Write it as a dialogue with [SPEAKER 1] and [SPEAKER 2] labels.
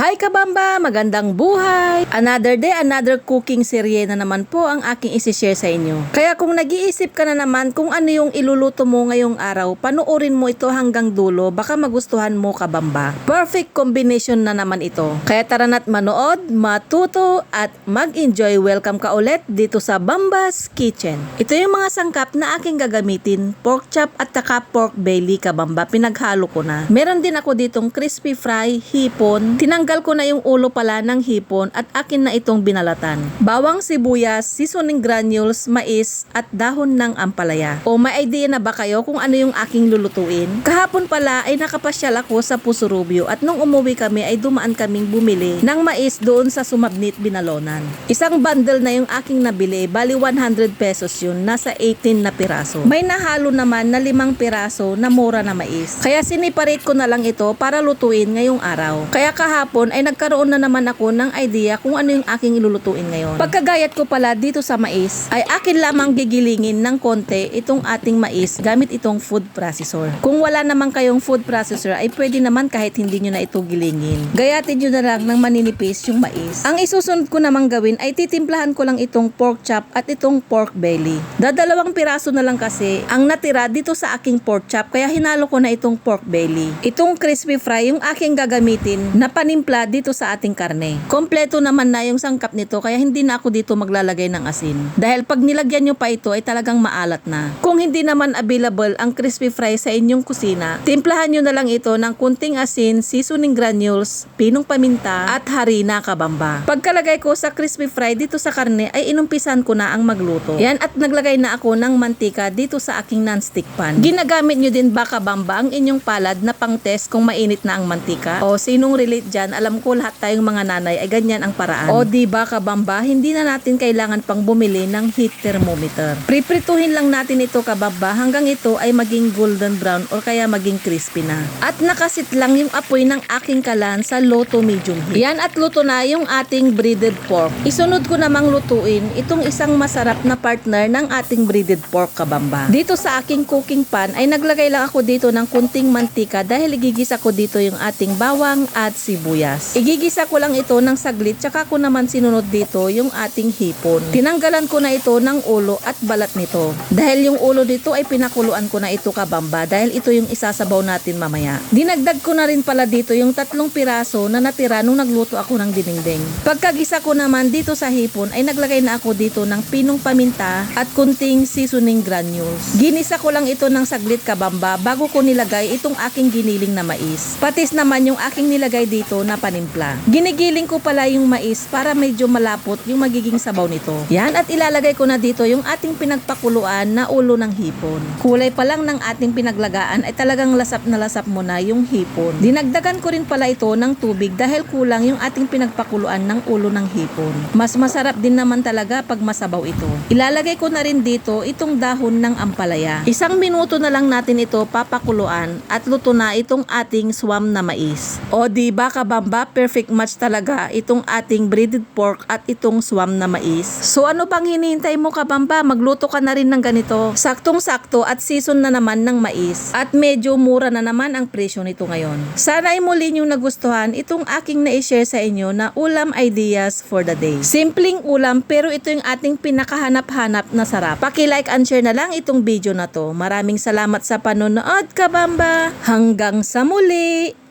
[SPEAKER 1] Hi Kabamba! Magandang buhay! Another day, another cooking serye na naman po ang aking isishare sa inyo. Kaya kung nag-iisip ka na naman kung ano yung iluluto mo ngayong araw, panuorin mo ito hanggang dulo, baka magustuhan mo Kabamba. Perfect combination na naman ito. Kaya tara na't manood, matuto, at mag-enjoy. Welcome ka ulit dito sa Bamba's Kitchen. Ito yung mga sangkap na aking gagamitin. Pork chop at taka pork belly Kabamba. Pinaghalo ko na. Meron din ako ditong crispy fry, hipon. Tinanggal ko na yung ulo pala ng hipon at akin na itong binalatan. Bawang sibuyas, seasoning granules, mais at dahon ng ampalaya. O may idea na ba kayo kung ano yung aking lulutuin? Kahapon pala ay nakapasyal ako sa Pusurubio at nung umuwi kami ay dumaan kaming bumili ng mais doon sa Sumabnit Binalonan. Isang bundle na yung aking nabili, bali 100 pesos yun, nasa 18 na piraso. May nahalo naman na limang piraso na mura na mais. Kaya siniparate ko na lang ito para lutuin ngayong araw. Kaya kahapon ay nagkaroon na naman ako ng idea kung ano yung aking ilulutuin ngayon. Pagkagayat ko pala dito sa mais, ay akin lamang gigilingin ng konti itong ating mais gamit itong food processor. Kung wala naman kayong food processor, ay pwede naman kahit hindi nyo na ito gilingin. Gayatin nyo na lang ng maninipis yung mais. Ang isusunod ko namang gawin ay titimplahan ko lang itong pork chop at itong pork belly. Dadalawang piraso na lang kasi ang natira dito sa aking pork chop kaya hinalo ko na itong pork belly. Itong crispy fry yung aking gagamitin na panimpla dito sa ating karne. Kompleto naman na yung sangkap nito kaya hindi na ako dito maglalagay ng asin. Dahil pag nilagyan nyo pa ito ay talagang maalat na. Kung hindi naman available ang crispy fry sa inyong kusina, timplahan nyo na lang ito ng kunting asin, seasoning granules, pinong paminta at harina kabamba. Pagkalagay ko sa crispy fry dito sa karne ay inumpisan ko na ang magluto. Yan at naglagay na ako ng mantika dito sa aking non-stick pan. Ginagamit nyo din ba kabamba ang inyong palad na pang test kung mainit na ang mantika? O sinong relate dyan? Alam ko lahat tayong mga nanay ay ganyan ang paraan. O di ba kabamba, hindi na natin kailangan pang bumili ng heat thermometer. Priprituhin lang natin ito kabamba hanggang ito ay maging golden brown or kaya maging crispy na. At nakasit lang yung apoy ng aking kalan sa low to medium heat. Yan at luto na yung ating breaded pork. Isunod ko namang lutuin itong isang masarap na partner ng ating breaded pork kabamba. Dito sa aking cooking pan ay naglagay lang ako dito ng kunting mantika dahil igigisa ko dito yung ating bawang at sibuyas. Igigisa ko lang ito ng saglit tsaka ko naman sinunod dito yung ating hipon. Tinanggalan ko na ito ng ulo at balat nito. Dahil yung ulo dito ay pinakuluan ko na ito kabamba dahil ito yung isasabaw natin mamaya. Dinagdag ko na rin pala dito yung tatlong piraso na natira nung nagluto ako ng dinengdeng. Pagkagisa ko naman dito sa hipon ay naglagay na ako dito ng pinong paminta at kunting seasoning granules. Ginisa ko lang ito ng saglit kabamba bago ko nilagay itong aking giniling na mais. Patis naman yung aking nilagay dito na panimpla. Ginigiling ko pala yung mais para medyo malapot yung magiging sabaw nito. Yan at ilalagay ko na dito yung ating pinagpakuluan na ulo ng hipon. Kulay pa lang ng ating pinaglagaan ay talagang lasap na lasap mo na yung hipon. Dinagdagan ko rin pala ito ng tubig dahil kulang yung ating pinagpakuluan ng ulo ng hipon. Mas masarap din naman talaga pag masabaw ito. Ilalagay ko na rin dito itong dahon ng ampalaya. Isang minuto na lang natin ito papakuluan at luto na itong ating swam na mais. O di ba kabamba, perfect match talaga itong ating breaded pork at itong swam na mais. So ano pang hinihintay mo kabamba? Magluto ka na rin ng ganito. Saktong-sakto at season na naman ng mais. At medyo mura na naman ang presyo nito ngayon. Sana ay muli nyo nagustuhan itong aking na-share sa inyo na ulam ideas for the day. Simpleng ulam pero ito yung ating pinakahanap-hanap na sarap. Paki-like and share na lang itong video na to. Maraming salamat sa panonood kabamba. Hanggang sa muli!